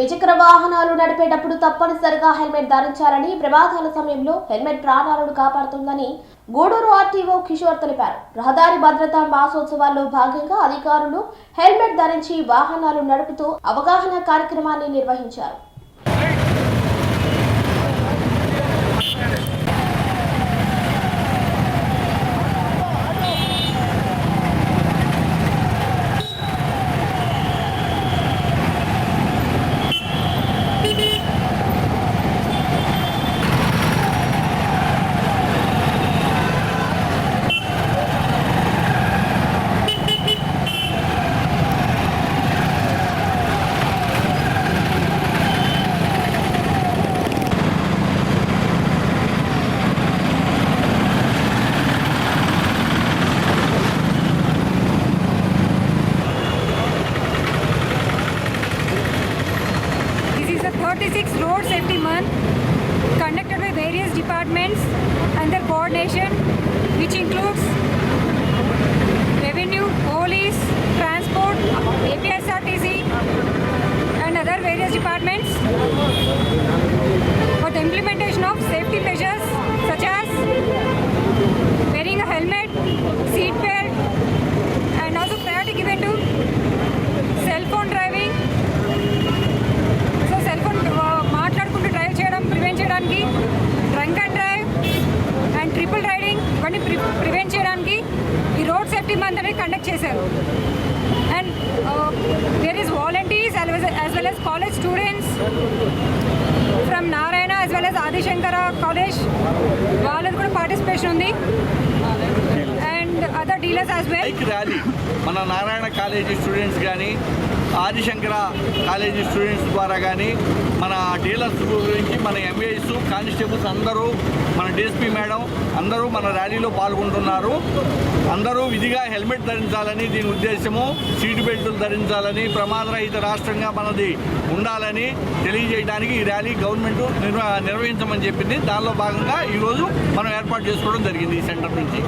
ద్విచక్ర వాహనాలు నడిపేటప్పుడు తప్పనిసరిగా హెల్మెట్ ధరించాలని ప్రమాదాల సమయంలో హెల్మెట్ ప్రాణాలను కాపాడుతుందని గూడూరు ఆర్టీఓ కిషోర్ తెలిపారు. రహదారి భద్రతా మాసోత్సవాల్లో భాగంగా అధికారులు హెల్మెట్ ధరించి వాహనాలు నడుపుతూ అవగాహన కార్యక్రమాన్ని నిర్వహించారు. This is the 36th Road Safety Month conducted by various departments and their coordination, which includes revenue, police, transport, APSRTC, and other various departments conduct చేశారు. And there is volunteers as well as college students from Narayana as well as Adishankara college వాళ్ళది కూడా participation ఉంది and other dealers as well bike rally మన Narayana college students కానీ Adi Shankara college students ద్వారా కానీ మన dealers గురించి మన ఎంఏఎస్ కానిస్టేబుల్స్ అందరూ మన డిఎస్పీ మేడం అందరూ మన ర్యాలీలో పాల్గొంటున్నారు. అందరూ విధిగా హెల్మెట్ ధరించాలని దీని ఉద్దేశము సీటు బెల్టులు ధరించాలని ప్రమాదరహిత రాష్ట్రంగా మనది ఉండాలని తెలియజేయడానికి ఈ ర్యాలీ గవర్నమెంట్ నిర్వ నిర్వహించమని చెప్పింది. దానిలో భాగంగా ఈరోజు మనం ఏర్పాటు చేసుకోవడం జరిగింది ఈ సెంటర్ నుంచి.